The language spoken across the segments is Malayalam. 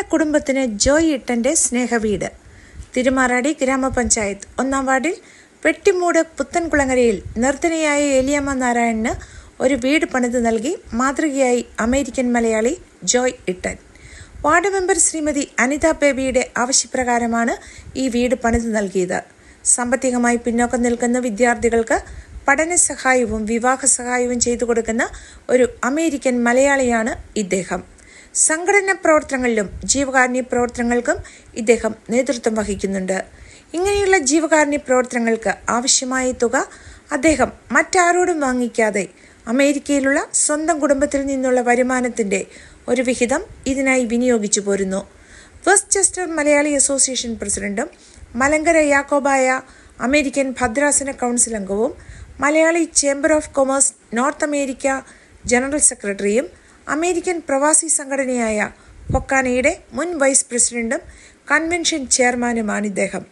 കുടുംബത്തിന് ജോയ് ഇട്ടന്റെ സ്നേഹവീട്. തിരുമാറാടി ഗ്രാമപഞ്ചായത്ത്. ഒന്നാം വാർഡിൽ വെട്ടിമൂട് പുത്തൻകുളങ്ങരയിൽ നിർദ്ധനയായ എലിയമ്മ നാരായണന് ഒരു വീട് പണിത് നൽകി മാതൃകയായി American Malayali Joy Ittan. Ward member Shrimati Anitha ബേബിയുടെ ആവശ്യപ്രകാരമാണ് ഈ വീട് പണിത് നൽകിയത്. സാമ്പത്തികമായി പിന്നോക്കം നിൽക്കുന്ന വിദ്യാർത്ഥികൾക്ക് പഠന സഹായവും വിവാഹ സഹായവും ചെയ്തു കൊടുക്കുന്ന ഒരു അമേരിക്കൻ മലയാളിയാണ് ഇദ്ദേഹം. സംഘടനാ പ്രവർത്തനങ്ങളിലും ജീവകാരുണ്യ പ്രവർത്തനങ്ങൾക്കും ഇദ്ദേഹം നേതൃത്വം വഹിക്കുന്നുണ്ട്. ഇങ്ങനെയുള്ള ജീവകാരുണ്യ പ്രവർത്തനങ്ങൾക്ക് ആവശ്യമായ തുക അദ്ദേഹം മറ്റാരോടും വാങ്ങിക്കാതെ അമേരിക്കയിലുള്ള സ്വന്തം കുടുംബത്തിൽ നിന്നുള്ള വരുമാനത്തിന്റെ ഒരു വിഹിതം ഇതിനായി വിനിയോഗിച്ചു പോരുന്നു. വെസ്റ്റ്ചെസ്റ്റർ മലയാളി അസോസിയേഷൻ പ്രസിഡന്റും മലങ്കര യാക്കോബായ അമേരിക്കൻ ഭദ്രാസന കൗൺസിൽ അംഗവും Malayali chamber of commerce North America general സെക്രട്ടറിയും അമേരിക്കൻ പ്രവാസി സംഘടനയായ പൊക്കാനയുടെ മുൻ വൈസ് പ്രസിഡന്റും കൺവെൻഷൻ ചെയർമാനുമാണ് ഇദ്ദേഹം.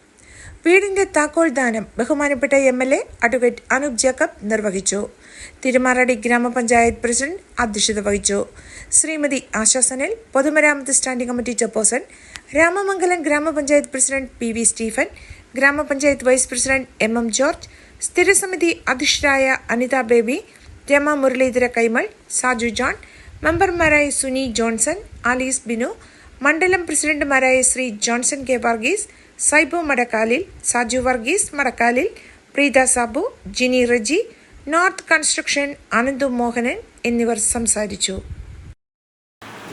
വീടിന്റെ താക്കോൽ ദാനം ബഹുമാനപ്പെട്ട M L A advocate Anoop Jacob നിർവഹിച്ചു. തിരുമാറടി ഗ്രാമപഞ്ചായത്ത് പ്രസിഡന്റ് അധ്യക്ഷത വഹിച്ചു. ശ്രീമതി ആശാ സനൽ പൊതുമരാമത്ത് സ്റ്റാൻഡിംഗ് കമ്മിറ്റി ചെയർപേഴ്സൺ രാമമംഗലം ഗ്രാമപഞ്ചായത്ത് പ്രസിഡന്റ് പി വി സ്റ്റീഫൻ ഗ്രാമപഞ്ചായത്ത് vice president M M George സ്ഥിരസമിതി അധ്യക്ഷരായ അനിത ബേബി രമ മുരളീധര കൈമൾ സാജു ജോൺ മെമ്പർമാരായ സുനി ജോൺസൺ ആലീസ് ബിനു മണ്ഡലം പ്രസിഡന്റുമാരായ Shri Johnson K Varghese Saibu Madakkalil Saju Varghese Madakkalil Preetha Sabu Jini Reji north construction Ananthu Mohanan എന്നിവർ സംസാരിച്ചു.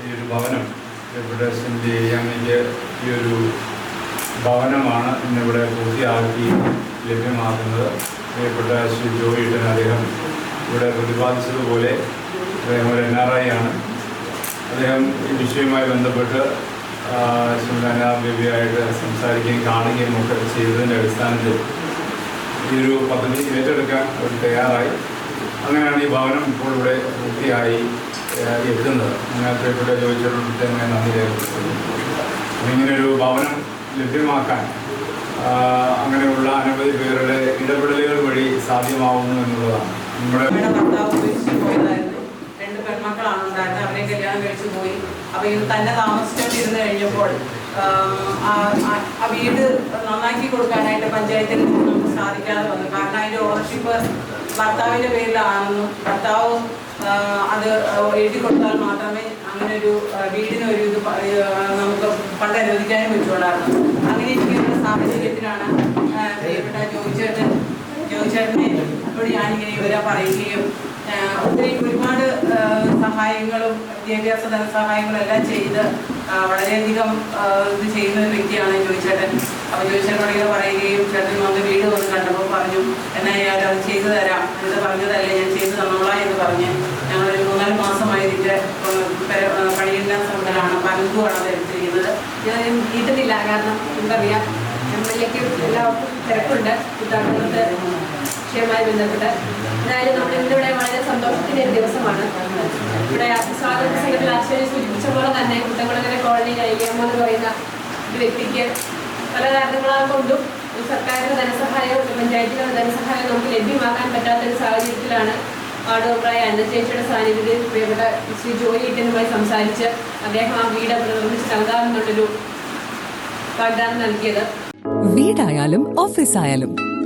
ഈ ഒരു ഭവനം ഇവിടെ സെന്റ് ചെയ്യാമെങ്കിൽ ഈ ഒരു ഭവനമാണ് ഇന്നിവിടെ പൂർത്തിയാക്കി ലഭ്യമാക്കുന്നത്. പ്രിയപ്പെട്ട ശ്രീ ജോയിട്ടൻ അദ്ദേഹം ഇവിടെ പ്രതിപാദിച്ചതുപോലെ വിഷയവുമായി ബന്ധപ്പെട്ട് ശ്രീമാന ബേബിയായിട്ട് സംസാരിക്കുകയും കാണുകയും ഒക്കെ ചെയ്തതിന്റെ അടിസ്ഥാനത്തിൽ ഈ ഒരു പദ്ധതി ഏറ്റെടുക്കാൻ അവർ തയ്യാറായി. അങ്ങനെയാണ് ഈ ഭവനം ഇപ്പോൾ ഇവിടെ പൂർത്തിയായി എത്തുന്നത്. അങ്ങനെ ഇവിടെ ചോദിച്ചിട്ടുണ്ട് ഞാൻ നന്ദി രേഖപ്പെടുത്തുന്നു. ഇങ്ങനൊരു ഭവനം ലഭ്യമാക്കാൻ അങ്ങനെയുള്ള അനവധി പേരുടെ ഇടപെടലുകൾ വഴി സാധ്യമാവുന്നു എന്നുള്ളതാണ്. നമ്മുടെ കല്യാണം കഴിച്ചു പോയി. അപ്പൊ ഇത് തന്നെ താമസിച്ചുകൊണ്ടിരുന്ന് കഴിഞ്ഞപ്പോൾ ആ- വീട് നന്നാക്കി കൊടുക്കാനായിട്ട് പഞ്ചായത്തിൽ നമുക്ക് സാധിക്കാതെ വന്നു. കാരണം അതിന്റെ ഓണർഷിപ്പ് ഭർത്താവിന്റെ പേരിലാണെന്നും ഭർത്താവ് അത് എഴുതി കൊടുത്താൽ മാത്രമേ അങ്ങനെ ഒരു വീടിനൊരു ഇത് നമുക്ക് പണ്ട് അനുവദിക്കാനും പറ്റുള്ളായിരുന്നു. അങ്ങനെ ഇരിക്കുന്ന സാഹചര്യത്തിലാണ് പ്രിയപ്പെട്ട ജോയിച്ചേട്ടൻ ജോയിച്ചേട്ടനെ ഇവിടെ ഞാനിങ്ങനെ ഇവരെ പറയുകയും ഒത്തിരി ഒരുപാട് സഹായങ്ങളും വിദ്യാഭ്യാസ ധനസഹായങ്ങളും എല്ലാം ചെയ്ത് വളരെയധികം ഇത് ചെയ്യുന്ന ഒരു വ്യക്തിയാണ് ജോയിച്ചേട്ടൻ അപ്പോൾ ജോയിച്ചേട്ടനോട് ഇങ്ങനെ പറയുകയും ചേട്ടൻ വന്ന് വീട് വന്ന് കണ്ടപ്പോൾ പറഞ്ഞു എന്നായാലും അത് ചെയ്തു തരാം. എന്ന് പറഞ്ഞതല്ലേ ഞാൻ ചെയ്തു തന്നോളാം എന്ന് പറഞ്ഞ് ഞങ്ങളൊരു മൂന്നാൽ മാസമായി ഇതിന്റെ പണിയെല്ലാം സംഘടനയാണ് പലതുമാണ് അത് എടുത്തിരിക്കുന്നത്. ഞാൻ കിട്ടുന്നില്ല കാരണം എന്തറിയാം എം എൽ എക്ക് എല്ലാവർക്കും തിരക്കുണ്ട്. ഇതാക്കുന്നത് വിഷയമായി ബന്ധപ്പെട്ട് എന്തായാലും നമ്മൾ ഇന്നിവിടെ വളരെ സന്തോഷത്തിന്റെ ഒരു ദിവസമാണ്. ഇവിടെ സ്വാതന്ത്ര്യ സംഘത്തിൽ ആശ്ചര്യ സൂചിപ്പിച്ച പോലെ തന്നെ കുട്ടംകുളങ്ങര കോളനിയിൽ അയ്യമ്മ എന്ന് പറയുന്ന ഒരു വ്യക്തിക്ക് പല കാരണങ്ങളാൽ കൊണ്ടും സർക്കാരിന്റെ ധനസഹായം പഞ്ചായത്തിലെ ധനസഹായം നമുക്ക് ലഭ്യമാക്കാൻ പറ്റാത്ത ഒരു സാഹചര്യത്തിലാണ് വാർഡ് മെമ്പറായ അന്ന ചേച്ചിയുടെ സാന്നിധ്യത്തിൽ പ്രിയപ്പെട്ട ശ്രീ ജോലി ഇട്ടനുമായി സംസാരിച്ച് അദ്ദേഹം ആ വീട് നിർമ്മിച്ച് നൽകാമെന്നുള്ളൊരു വാഗ്ദാനം നൽകിയത്. വീടായാലും ഓഫീസായാലും